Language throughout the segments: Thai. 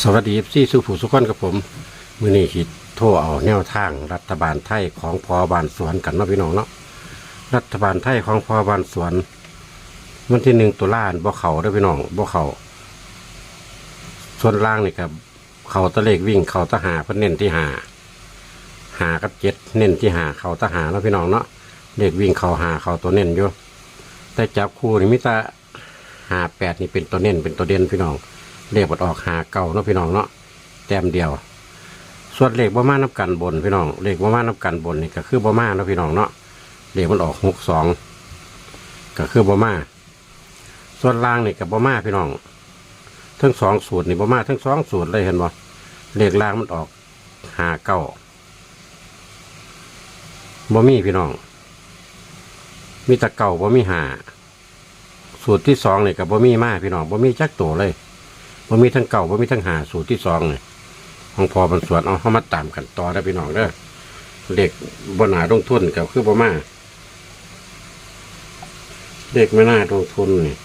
สวัสดีซี่สุผู้สุขคนกับผมมือนี้คิดโทรเอาแนวทางรัฐบาลไทยของพอบานสวนกันเนาะพี่น้องเนาะรัฐบาลไทยของพอบานสวนวันที่หนึ่งตุลาบ่เขาเด้พี่น้องบ่เขาส่วนล่างนี่กับเขาตะเลขวิ่งเขาตะหาเพิ่นเน้นที่หาหากับเจ็ดเน้นที่หาเขาตะหาเนาะพี่น้องเนาะเลขวิ่งเขาหาเขาตัวเน้นอยู่แต่จับคู่นี่มิตรหาแปดนี่เป็นตัวเน้นเป็นตัวเด่นพี่น้อง เลขบดออกหาเก่าเนาะพี่น้องเนาะแต้มเดียว ส่วนเลขบ่มานับกันบนพี่น้อง เลขบ่มานับกันบนนี่ก็คือบ่มาเนาะพี่น้องเนาะเลขมันออกหกสองก็คือบ่มาส่วนล่างนี่กับบ่มาพี่น้องทั้งสองสูตรนี่บ่มาทั้งสองสูตรเลยเห็นบ่เลขล่างมันออกหาเก้าบ่มีพี่น้อง มีแต่เก่าบ่มีหาสูตรที่สองนี่กับบ่มีมาพี่น้องบ่มีจักตัวเลย บ่มีทั้งเก่าบ่มีทั้งหาสูตรที่สองเลยของพอบรรสวนเอาเข้ามาตามกันต่อได้พี่น้องเด้อเด็กบนหาลงทุนกับคือบ่มาเด็กไม่น่าลงทุนนี่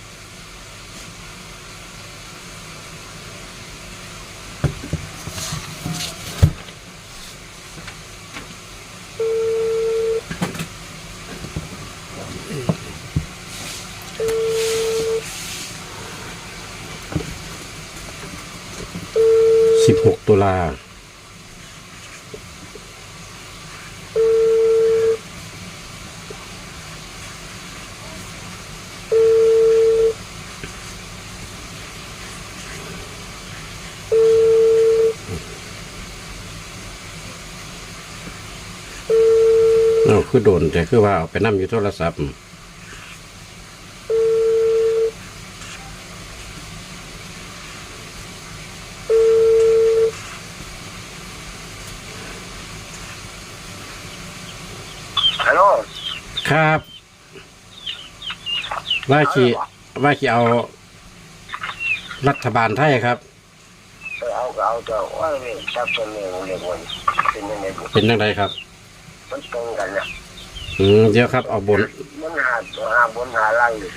สิบ หกตุลาเอาคือโดนแต่คือว่าเอาไปนั่อยู่โทรศัพท์ ฮัลโหลครับ ว่าขี่ว่าขี่เอา รัฐบาลไทยครับ เออเอาก็เอาเถอะว่าเรื่องจับตัวเรื่องเรื่องวันเป็นยังไงบุเป็นยังไงครับ มันตรงกันนะอืมเดี๋ยวครับเอาบนมันหาหาบนหาล่างอยู่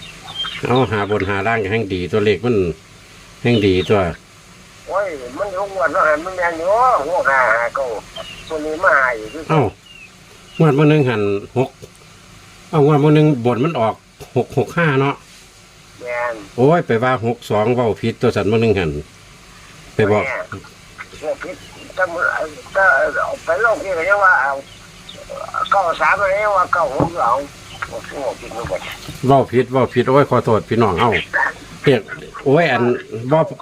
เอาหาบนหาล่างแห่งดีตัวเลขมันแห่งดีตัวโอ้ยมันยกวันว่ามันแมนอยู่หัวหาหาเก็ตัวนี้มาหาอยู่ที่เอ้า งวดมื่อนึงหันหกเอางวดมื่อนึงบนมันออกหกหกห้าเนาะแมนโอ้ยไปว่าหกสองเว้าผิดตัวสันมื่อนึงหันไปบอกพวกพิษถ้ามันถ้าเอาไปโลกที่เขาเรียกว่าเอาเก้าสามอะไรว่าเก้าหกสองพวกพวกพิษมันหมดเว้าผิดเว้าผิดโอ้ยขอโทษพี่น้องเอ้าเรียกโอ้ยอันเว่าเขา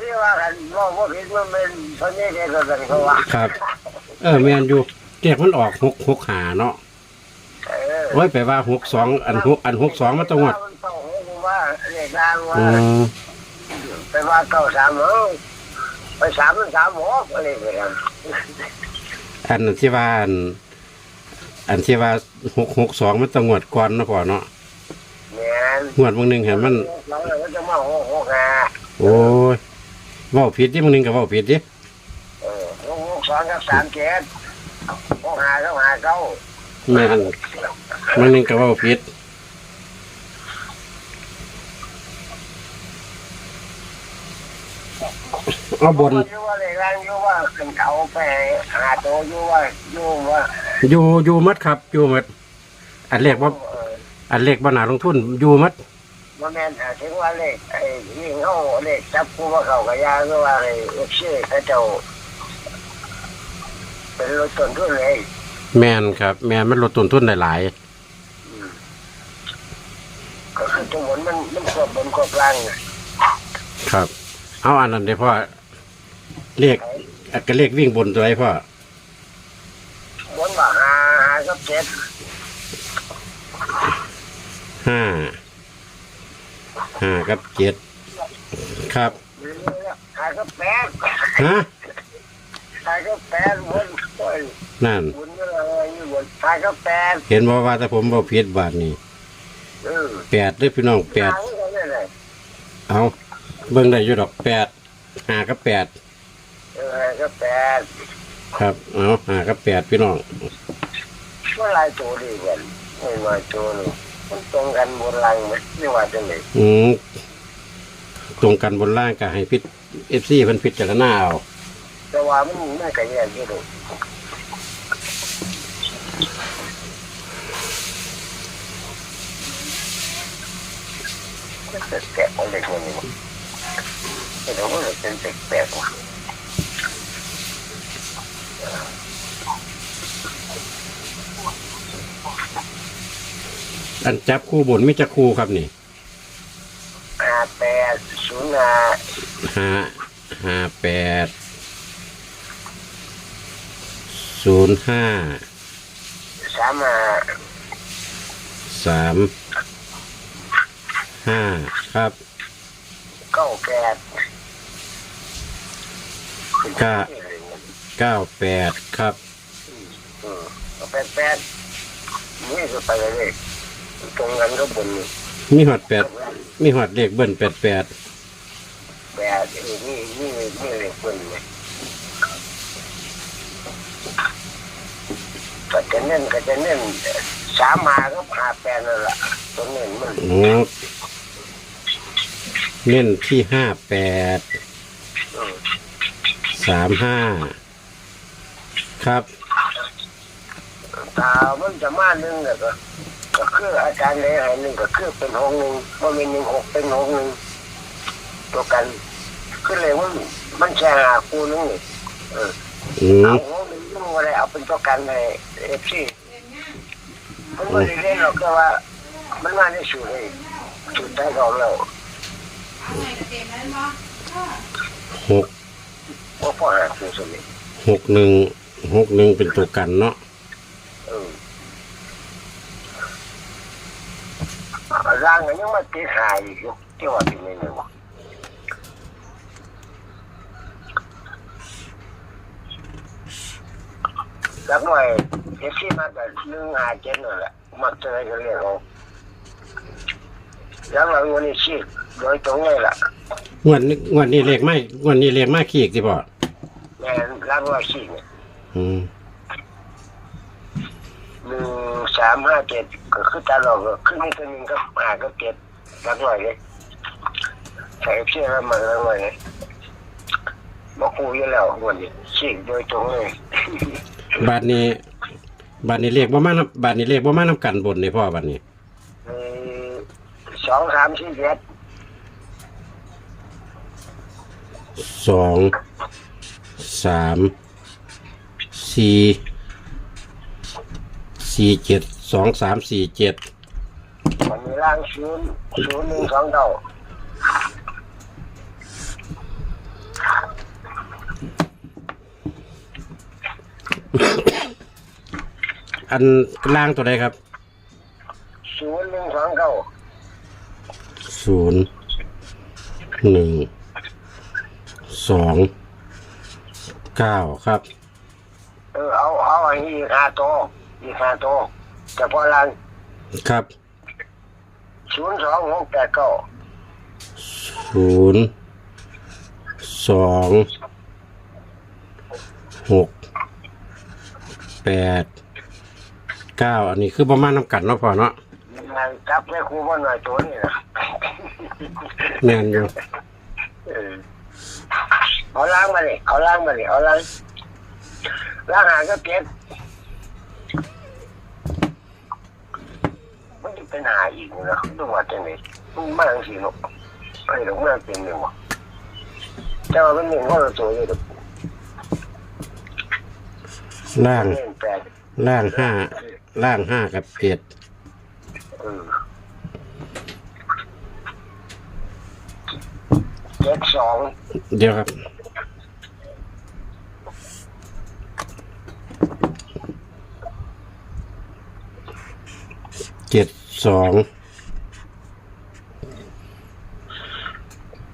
เรียกว่ากันว่าพวกพิษมันเป็นตอนนี้เด็กกันเขาว่าครับ เออแมนอยู่ เรียกมันออกหกหกหาเนาะเออโอ้ยไปว่าหกสองอันหกอันหกสองมันต้องงวดว่าเรียกนางว่าอืมไปว่าเก้าสามเออไปสามมันสามหกอะไรไปกันอันที่ว่าอันอันที่ว่าหกหกสองมันต้องงวดก่อนเนาะพ่อเนาะแม่นงวดบางหนึงเห็นมันเราเลยก็จะมาหกหกห้าโอ้ยเว้าผิดที่บางหนึงก็เว้าผิดดิเออหกหกสองกับสามเจ็ดห กห้าก็ห้าเก้าแม่นบางหนึงก็เว้าผิดเอาบนอยู่ว่าเลยร่างอยู่ว่าขึ้นเขาไปหาตัวอยู่ว่าอยู่ว่าอยู่อยู่มัดครับ อยู่มัดอันเลขว่าเอออันเลขบ่น่าลงทุนอยู่มัดมันแม่นหาถึงว่าเลขไอ้ยิ่งเขาเลขจับกูว่าเขากระยาก็ว่าไอ้เอฟซีเขาเจ้า เป็นรถต้นทุนเลย แม่นครับ แม่นมันลดต้นทุนได้หลายก็คือจังหวะมันมันควบบนควบล่างไงครับ เอาอันนั้นได้พ่อเลขอันก็เลขวิ่งบนตัวไอ้พ่อบนว่าหาหากับเจ็ดห้าห้ากับเจ็ดครับหากับแปดฮะหากับแปดบนโอ้ ยนั่นบนก็อะไรอยู่บนหากับแปดเห็นบอกว่าถ้าผมบอกผิดบาทนี่เออแปดเด้อพี่น้องแปดหาก็ได้เลยเอาเบิ่งได้อยู่ดอกแปดห้ากับแปดเออหากับแปดครับ เอาห้ากับแปดพี่น้องมันหลายตัวดีกันไม่มาตัวหนึงมันตรงกันบนล่างไหมไม่ว่าจังไหนอืมตรงกันบนล่างก็ให้พิเอฟซีเพิ่นพิจารณาเอาแต่ว่ามันไม่กระแยกอยู่ดู มันจะแกะเอาเล็กมันนี่มั้งแต่เดี๋ยวมันจะเป็นแปลกๆว่ะอันจับคู่บนไม่จะคู่ครับนี่ห้าแปดศูนย์ห้าห้าห้าแปดศูนย์ห้าสามห้าสาม ห้าครับเก้าแปดเก้าเก้าแปดครับอืมเอาแปดแปดนี่ก็ไปเลยตรงกันก็บนนี่มีหอดแปดมีหอดเลขเบิ้ลแปดแปดแปดเออนี่นี่นี่เลยบนเลยก็จะเน้นก็จะเน้นสามหาก็หาแปดนั่นแหละตัวเน้นมันโอ้ เน้นที่ห้าแปดอืมสามห้าครับ ตามันจะมาหนึ่งเนี่ยก็ก็คืออาจารย์เลยให้หนึ่งก็คือเป็นหกหนึ่งว่ามีหนึ่งหกเป็นหกหนึ่งตัวกันคือเลยว่ามันแช่หาคูนึงนี่เอออืมเอาหกหนึ่งมันอะไรเอาเป็นตัวกันในเอฟซีมันไม่ได้เล่นหรอกก็ว่า มันมาในสูตรเลยสูตรใจของเรา หกว่าพ่อหาคือสมิหกหนึ่งหกหนึ่งเป็นตัวกันเนาะเออร่างกันยังมาตีหายอยู่ที่ว่าที่นี่เลยวะสักหน่อยเอฟซีมาแต่หนึ่งหาเจ็ดนั่นแหละมาเจอกันเรียกเอาแล้วเราวันนี้ชีพ โดยตรงเลยล่ะงวดนี้งวดนี้เลขไม่งวดนี้เลขมาขี้อีกสิบ่แม่ร้านว่าชีพเนี่ยอืมหนึ่งสามห้าเจ็ดก็คือตลอดก็ขึ้นนี่ตัวหนึ่งก็หาก็เจ็ดสักหน่อยเลยใส่เชื่อแล้วมันแล้วหน่อยเลยมาคุยอยู่แล้ววันนี้ชีพโดยตรงเลย บาทนี้ บาทนี้เลขบ่มานำบาทนี้เลขบ่มานำกันบนนี่พ่อบาทนี้มีสองสามสี่เจ็ด สองสามสี่สี่เจ็ดสองสามสี่เจ็ดมันมีร่างศูนย์ศูนย์หนึ่งสองเท่าอันล่างตัวใดครับศูนย์หนึ่งสองเก้าศูนย์หนึ่ง สองเก้าครับ เออเอาเอาอันนี้อีกห้าตัวอีกห้าตัวเฉพาะรังครับศูนย์สองหกแปดเก้าศูนย์สองหกแปดเก้าอันนี้คือประมาณน้ำกันเนาะพ่อเนาะงานจับแม่ครูว่าหน่อยตัวนี่นะแม่นอยู่ เออ เอาล้างมาเลยเอาล้างมาเลยเอาล้างล้างหาก็เก็บมันจะเป็นหาอีกนะต้องว่าจะไหนมันมากสิลูกไอ้หลงมากเป็นหนึ่งวะแต่ว่ามันหนึ่งก็ตัวอยู่เด็กล่างเล่นแปดล่างห้าล่างห้ากับเจ็ดเออ เจ็ดสองเดี๋ยวครับ เจ็ดสอง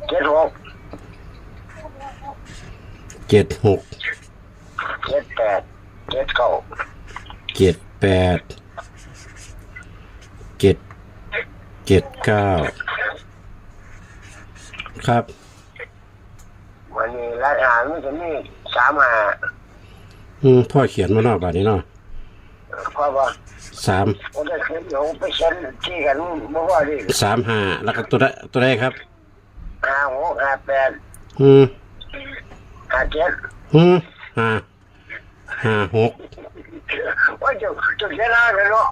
เจ็ดหกเจ็ดหก เจ็ดแปดเจ็ดเก้าเจ็ดแปด เจ็ด เจ็ดเก้า ครับวันนี้ร้านอาหารมันจะมีสามหาอืมพ่อเขียนมาเนอกบาทนี้เนาะเพราะว่าสามผมได้ขึ้นลงไปเช็นที่กันเมื่อวานนี้สามห้าแล้วก็ตัวได้ตัวได้ครับ ห้าหกห้าแปดอืมหาเจ็ดอืมห้าห้าหกว่าจะจะเสียหน้าเลยเนาะ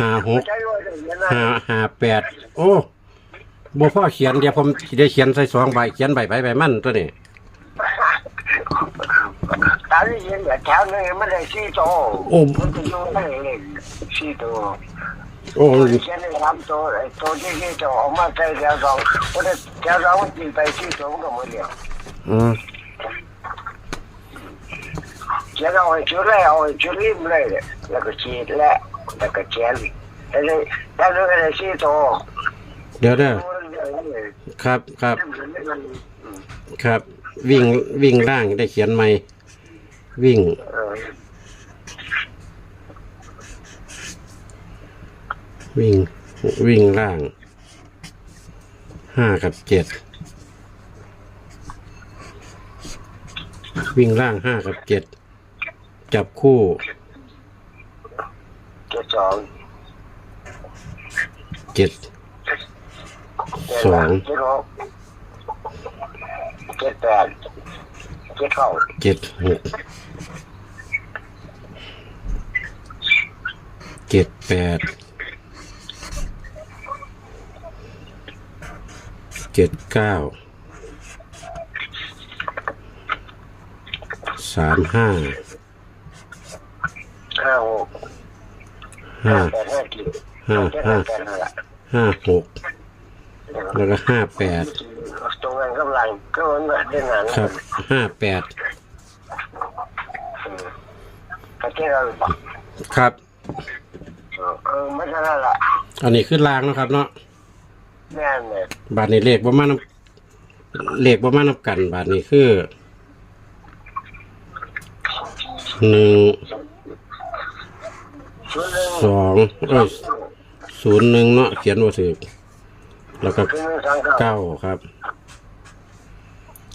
ห้าหกใจว่าจะเสียหน้าห้าห้าแปดโอ้ บ่พ่อเขียนเดี๋ยวผมสิได้เขียนใส่สองใบเขียนใบไปใบมันตัวนี้ตอนนี้ยินแบบแถวนึงไม่ได้สี่โตโอ้มันจะอยู่ได้เลยสี่โตโอ้เขียนได้สามโตไอ้โตที่สี่โตออกมาใส่แถวสองเพราะแถวสองมันตีไปสี่โตมันก็หมดแล้วอืมเขียนเอาไอ้ชุดเลยเอาไอ้ชุดริมเลยแล้วก็ฉีดและแล้วก็เขียนแต่ได้แต่นึงก็ได้สี่โต เดี๋ยวเด้อครับครับ ครับ วิ่งวิ่งล่างได้เขียนไหมวิ่งเออวิ่งวิ่งล่างห้ากับเจ็ดวิ่งล่างห้ากับเจ็ดจับคู่เจ็ดสองเจ็ด สองเจ็ดหกเจ็ดแปดเจ็ดเก้าเจ็ดหกเจ็ดแปดเจ็ดเก้าสามห้าห้าหกห้าแปดห้ากี่ห้าเจ็ดห้าแปดนั่นแหละห้าหก แล้วก็ห้าแปดตรงนั้นกำลังก็มันแบบเล่นงานครับห้าแปดประเทศเราบอกครับเออไม่ใช่นั่นแหละ อันนี้คือลางเนาะครับ เนาะแน่นเลยบาทนี้เลขประมาณน้ำเลขประมาณน้ำกัน บาทนี้คือหนึ่งชุดหนึ่งสองเอ้ยศูนย์หนึ่งเนาะเขียนว่าถือ แล้วก็ชุดหนึ่งสองเก้าเก้าครับ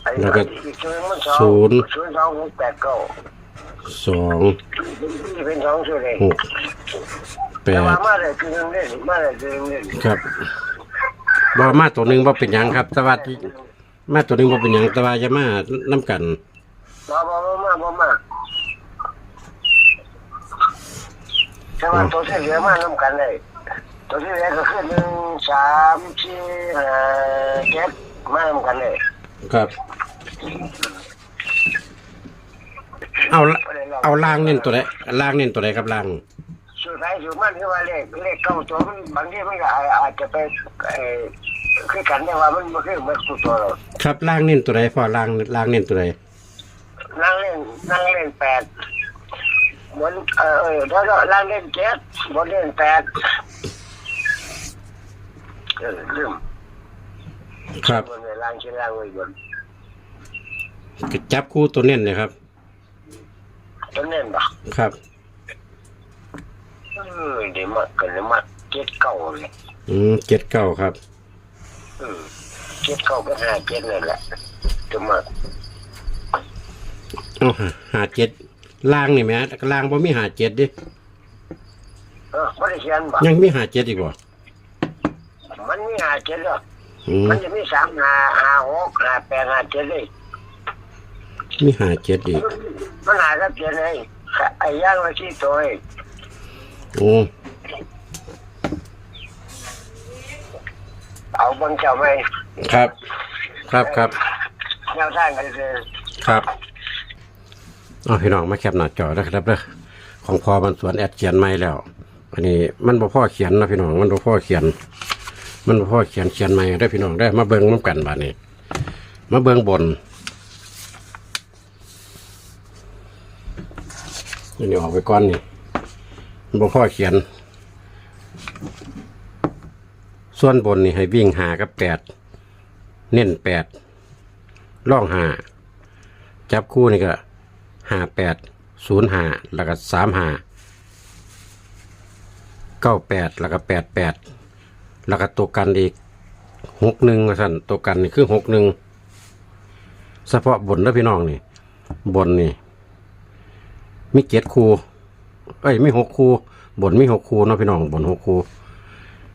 ไอ้แล้วก็อีชุดหนึ่งมันสองศูนย์ชุดสองหกแปดเก้าสองที่เป็นสองชุดเองหกแปแต่ว่าดมาเลยชุดหนึ่งเล่นมาเลยชุดหนึ่งเล่นครับบ่มาตัวหนึ่งบ่เป็นหยังครับ แต่ว่าที่มาตัวหนึ่งบ่เป็นหยังแต่ว่าจะมาน้ำกัน มาบ่มามาบ่มาแต่ว่าตัวที่เหลือมาน้ำกันเลย ตัวที่เหลือก็คือหนึ่งสามสี่ห้าเจ็ดมาน้ำกันเลยครับ เอาละเอาล่างเน้นตัวไหนล่างเน้นตัวไหนครับล่าง สุดท้ายสุดมันคือว่าเลขเลขเก้าตัวมันบางทีมันก็อาอาจจะไปเอ่อคือกันได้ว่ามันมันคือมันคู่ตัวเราครับล่างเน้นตัวไหนพอล่างล่างเน้นตัวไหนนั่งเล่นนั่งเล่นแปดบนเออเออแล้วก็นั่งเล่นเจ็ดบนเล่นแปด เออลืมครับบนเวลางชิ้นล่างไว้บนจับคู่ตัวเน้นเลยครับ ต้นเล่นปะครับ เออเดี๋ยวมากันเลยมาเจ็ดเก้าเลยอืมเจ็ดเก้าครับอืมเจ็ดเก้าก็ห้าเจ็ดนั่นแหละจะมาเอาหาหาเจ็ดล่างนี่แหม่ล่างบ่มีหาเจ็ดดิเออไม่ได้เขียนปะยังมีหาเจ็ดอีกบ่ มันมีห้าเจ็ดหรออืมมันจะมีสามห้าห้าหกห้าแปดห้าเจ็ดเลย มีหาเจ็ดอีกมันหากับเจ็ดเลยไอ้ย่างมาชี้ตัวเองโอ้เอาบนเจ้าไหมครับ ครับครับแนวทางกันเลยครับเอาพี่น้องมาแคปหน้าจอนะครับเด้อของพอมันสวนแอดเขียนไม่แล้ว อันนี้มันบ่พ่อเขียนนะพี่น้องมันบ่พ่อเขียน มันพ่อเขียนเขียนไม่ได้พี่น้องได้มาเบิ่งน้ำกันบาดนี้ มาเบิ่งบนอันนี้ออกไปก่อนนี่มันพ่อเขียน ส่วนบนนี่ให้วิ่งหากับแปดเน้นแปดล่องหาจับคู่นี่ก็หาแปดศูนย์หาแล้วก็สามหาเก้าแปดแล้วก็แปดแปด แล้วก็ตัวกันอีกหกหนึ่งสั่นตัวกันนี่คือหกหนึ่งเฉพาะบนนะพี่น้องนี่ บนนี่ มีเจ็ดคูเอ้ยมีหกคู่บนมีหกคูเนาะพี่น้องบนหกคู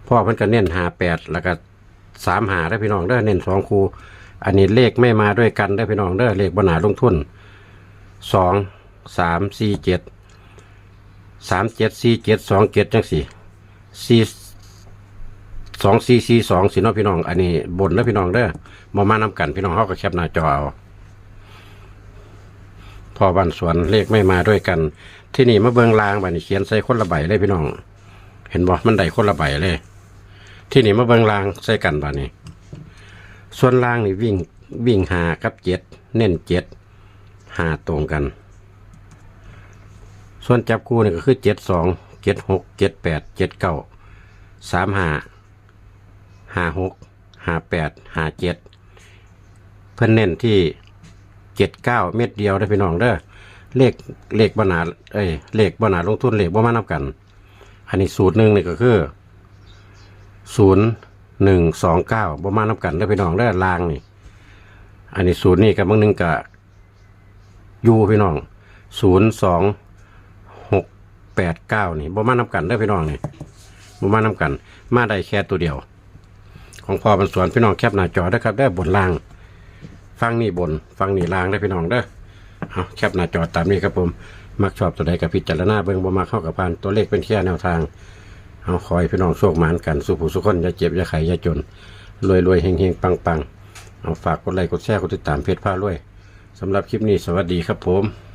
พ่อเพิ่นก็เน้นหาแปดแล้วก็สามหาได้พี่น้องได้เน้นสองคูอันนี้เลขไม่มาด้วยกันได้พี่น้องเด้เลขบนาลงทุนสองสามสี่เจ็ดสามเจ็ดสี่เจ็ดสองเจ็ดจังสี่สี่ สองสี่สี่สองสี่น้องพี่น้อง อันนี้บนแล้วพี่น้องเด้อมามานํกันพี่น้องเขาก็แคปหน้าจอเอาพอบันสวนเลขไม่มาด้วยกัน ที่นี่มาเบิงลางบันนี้เขียนใส่คนละใบเลยพี่น้อง เห็นบ่มันได้คนละใบเลย ที่นี่มาเบิงลางใส่กันบันนี้ ส่วนล่างนี่วิ่งวิ่งหากับเจ็ดเน้นเจ็ดหาตรงกัน ส่วนจับคู่นี่ก็คือเจ็ดสองเจ็ดหกเจ็ดแปดเจ็ดเก้าสามหา หาหกหาแปดหาเจ็ดเพื่อนเน้นที่เจ็ดเก้าเม็ดเดียวได้พี่น้องเด้อเลขเลขบนาเอ้ยเลขบนาลงทุนเลขบ่มานับกัน อันนี้สูตรหนึ่งนี่ก็คือศูนย์หนึ่งสองเก้าประมาณนับกันได้พี่น้องได้อลางนี่ อันนี้ศูนย์นี่กับบางหนึ่งกับยูพี่น้องศูนย์สองหกแปดเก้านี่ประมาณนับกันได้พี่น้องนี่ประมาณนับกัน มาได้แค่ตัวเดียว ของพอบรรสวนพี่น้องแคปหน้าจอได้ครับได้บนล่าง ฟังนี่บน ฟังนี่ล่างได้พี่น้องเด้อเอาแคปหน้าจอตามนี้ครับผม มักชอบตัวใดกับพิจารณาเบิ่งบ่มาเข้ากับพานตัวเลขเป็นแค่แนวทางเอาคอยพี่น้องโชคหมานกันสุผู้สุขคนอย่าเจ็บอย่าไข้อย่าจนรวยรวยเฮงเฮงปังปังเอาฝากกดไลค์กดแชร์กดติดตามเพจผ้ารวยสำหรับคลิปนี้สวัสดีครับผม